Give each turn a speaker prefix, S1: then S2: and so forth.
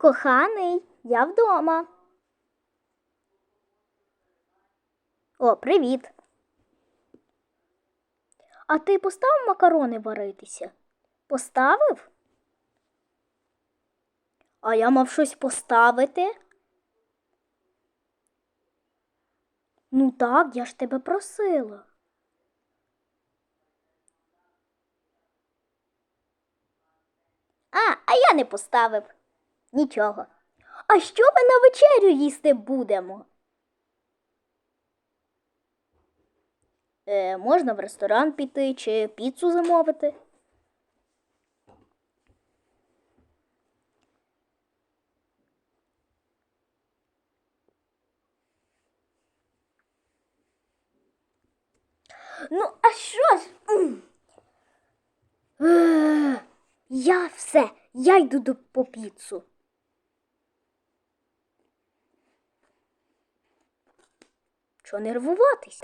S1: Коханий, я вдома. О, привіт. А ти поставив макарони варитися? Поставив? А я мав щось поставити? Ну так, я ж тебе просила. А, а я не поставив. Нічого. А що ми на вечерю їсти будемо? Е, можна в ресторан піти чи піцу замовити. Ну, а що ж? Я все, я йду до по піцу. Що нервуватись?